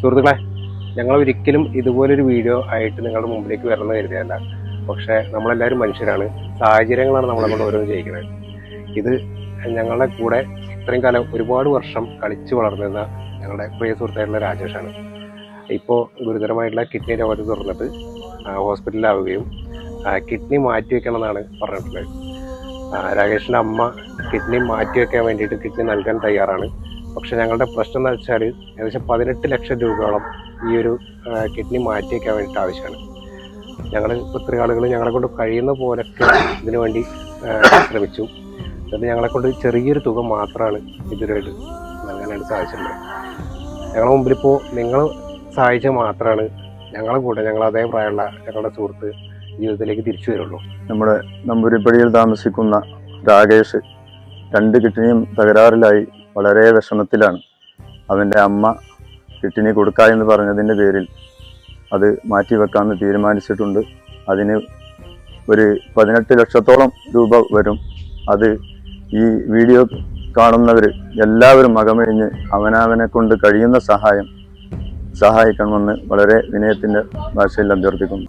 സുഹൃത്തുക്കളെ ഞങ്ങൾ ഒരിക്കലും ഇതുപോലൊരു വീഡിയോ ആയിട്ട് നിങ്ങളുടെ മുമ്പിലേക്ക് വരണമെന്ന് കരുതിയല്ല പക്ഷേ നമ്മളെല്ലാവരും മനുഷ്യരാണ്. സാഹചര്യങ്ങളാണ് നമ്മളെ കൊണ്ട് ഓരോന്ന് ചെയ്യിക്കുന്നത്. ഇത് ഞങ്ങളുടെ കൂടെ ഇത്രയും കാലം ഒരുപാട് വർഷം കളിച്ചു വളർന്നിരുന്ന ഞങ്ങളുടെ പ്രിയ സുഹൃത്തായിട്ടുള്ള രാജേഷാണ്. ഇപ്പോൾ ഗുരുതരമായിട്ടുള്ള കിഡ്നി രോഗത്തെ തുറന്നിട്ട് ഹോസ്പിറ്റലിലാവുകയും കിഡ്നി മാറ്റി വയ്ക്കണമെന്നാണ് പറഞ്ഞിട്ടുള്ളത് രാകേഷിന്റെ അമ്മ കിഡ്നി മാറ്റി വെക്കാൻ വേണ്ടിയിട്ട് കിഡ്നി നൽകാൻ തയ്യാറാണ്. പക്ഷെ ഞങ്ങളുടെ പ്രശ്നം എന്ന് വെച്ചാൽ ഏകദേശം പതിനെട്ട് ലക്ഷം രൂപയോളം ഈ ഒരു കിഡ്നി മാറ്റി വെക്കാൻ വേണ്ടിയിട്ട് ആവശ്യമാണ്. ഞങ്ങൾ ഒത്തിരി ആളുകൾ ഞങ്ങളെ കൊണ്ട് കഴിയുന്ന പോലൊക്കെ ഇതിനു വേണ്ടി ശ്രമിച്ചു. എന്നിട്ട് ഞങ്ങളെ കൊണ്ട് ചെറിയൊരു തുക മാത്രമാണ് ഇതുവരെയായിട്ട് നൽകാനായിട്ട് സാധിച്ചിട്ടുള്ളത്. ഞങ്ങളുടെ മുമ്പിൽ ഇപ്പോൾ നിങ്ങൾ സഹായിച്ചാൽ മാത്രമാണ് ഞങ്ങളെ കൂടെ ഞങ്ങൾ അതേ പ്രായമുള്ള ഞങ്ങളുടെ സുഹൃത്ത് ജീവിതത്തിലേക്ക് തിരിച്ചു വരുള്ളൂ. നമ്മുടെ നമ്പൂരിപ്പടിയിൽ താമസിക്കുന്ന രാകേഷ് രണ്ട് കിഡ്നിയും തകരാറിലായി. വളരെ വിഷമത്തിലാണ്. അവന്റെ അമ്മ കിഡ്നി കൊടുക്ക എന്ന് പറഞ്ഞതിന്റെ പേരിൽ അത് മാറ്റിവെക്കാമെന്ന് തീരുമാനിച്ചിട്ടുണ്ട്. അതിന് ഒരു പതിനെട്ട് ലക്ഷത്തോളം രൂപ വരും. അത് ഈ വീഡിയോ കാണുന്നവർ എല്ലാവരും മകമഴിഞ്ഞ് അവനവനെ കൊണ്ട് കഴിയുന്ന സഹായം സഹായിക്കണമെന്ന് വളരെ വിനയത്തിന്റെ ഭാഷയിൽ അഭ്യർത്ഥിക്കുന്നു.